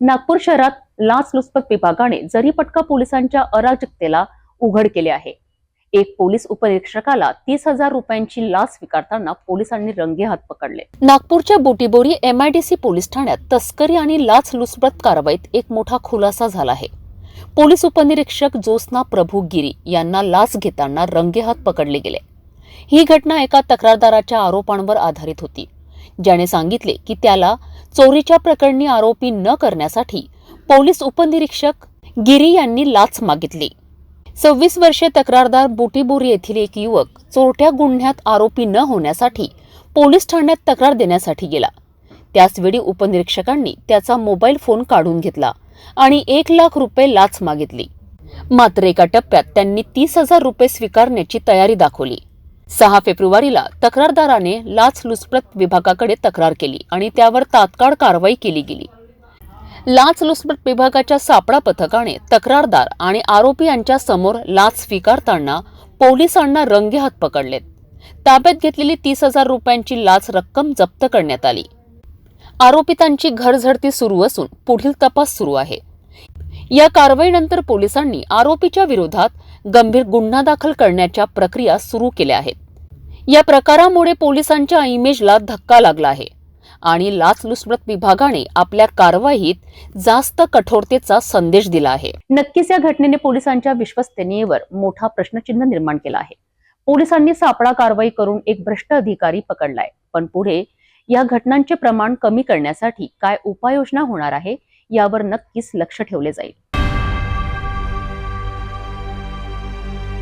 नागपूर शहरात लाचलुचपत विभागाने जरीपटका पोलिसांच्या अराजकतेला उघड केले आहे. एक पोलीस उपनिरीक्षकाला तीस हजार रुपयांची लाच स्वीकारताना पोलिसांनी रंगेहात पकडले. नागपूरच्या बोटीबोरी एमआयडीसी पोलीस ठाण्यात तस्करी आणि लाचलुचपत कारवाईत एक मोठा खुलासा झाला आहे. पोलीस उपनिरीक्षक ज्योत्स्ना प्रभू गिरी यांना लाच घेताना रंगेहात पकडले गेले. ही घटना एका तक्रारदाराच्या आरोपांवर आधारित होती. ज्याने सांगितले की त्याला चोरीच्या प्रकरणी आरोपी न करण्यासाठी पोलीस उपनिरीक्षक गिरी यांनी लाच मागितली. सव्वीस वर्षे तक्रारदार बुटीबोरी येथील एक युवक चोरट्या गुन्ह्यात आरोपी न होण्यासाठी पोलीस ठाण्यात तक्रार देण्यासाठी गेला. त्याचवेळी उपनिरीक्षकांनी त्याचा मोबाईल फोन काढून घेतला आणि एक लाख रुपये लाच मागितली. मात्र एका टप्प्यात त्यांनी तीस हजार रुपये स्वीकारण्याची तयारी दाखवली. सहा फेब्रुवारीला तक्रारदाराने लाचलुचपत विभागाकडे तक्रार केली आणि त्यावर तात्काळ कारवाई केली गेली. लाचलुचपत विभागाच्या सापळा पथकाने तक्रारदार आणि आरोपी यांच्या समोर लाच स्वीकारताना पोलिसांना रंगेहात पकडलेत. ताब्यात घेतलेली तीस हजार रुपयांची लाच रक्कम जप्त करण्यात आली. आरोपितांची घरझडती सुरू असून पुढील तपास सुरू आहे. या कारवाईनंतर पोलिसांनी आरोपीच्या विरोधात गंभीर गुन्हा दाखल करण्याच्या प्रक्रिया सुरू केल्या आहेत. या प्रकारामुळे पोलिसांच्या इमेजला धक्का लागला आहे आणि लाचलुचपत विभागाने आपल्या कारवाईत जास्त कठोरतेचा संदेश दिला आहे. नक्कीच या घटनेने पोलिसांच्या विश्वसनीयतेवर मोठा प्रश्नचिन्ह निर्माण केला आहे. पोलिसांनी सापळा कारवाई करून एक भ्रष्ट अधिकारी पकडलाय. पण पुढे या घटनांचे प्रमाण कमी करण्यासाठी काय उपाययोजना होणार आहे यावर नक्कीच लक्ष ठेवले जाईल.